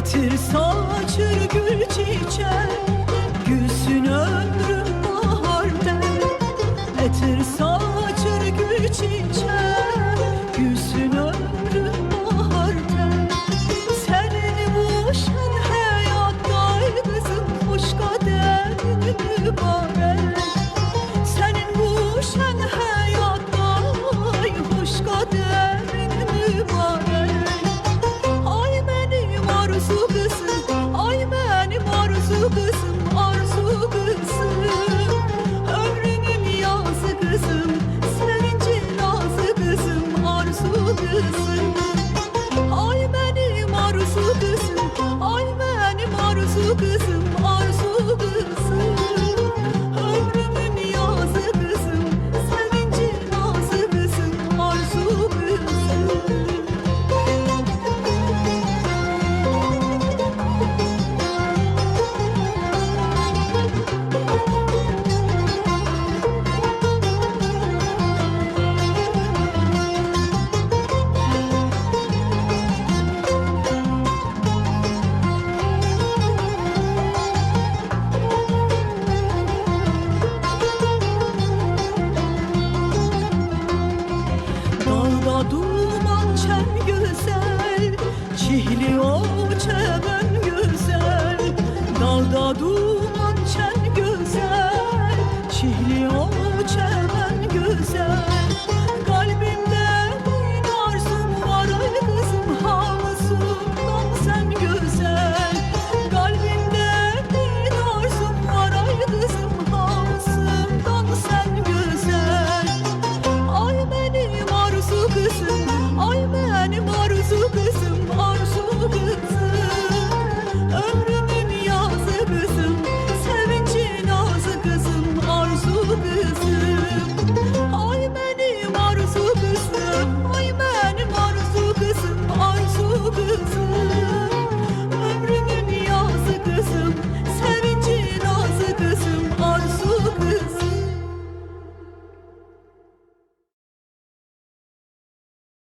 Getir saçır gül çiçek Gülsün ömrüm baharda Getir saçır gül çiçek Gülsün ömrüm baharda Senin bu aşkın hayatta Kızım hoş kader mübarek. Senin bu aşkın hayatta Hoş kader mübarek. Kızım Arzu kızım. Ömrümün yazı kızım Sevincin nazı kızım Arzu kızım. Ay arzu kızım Ay arzu kızım duman çen güzel Çihli o güzel. Dağda duman çen güzel Çihli o çemen güzel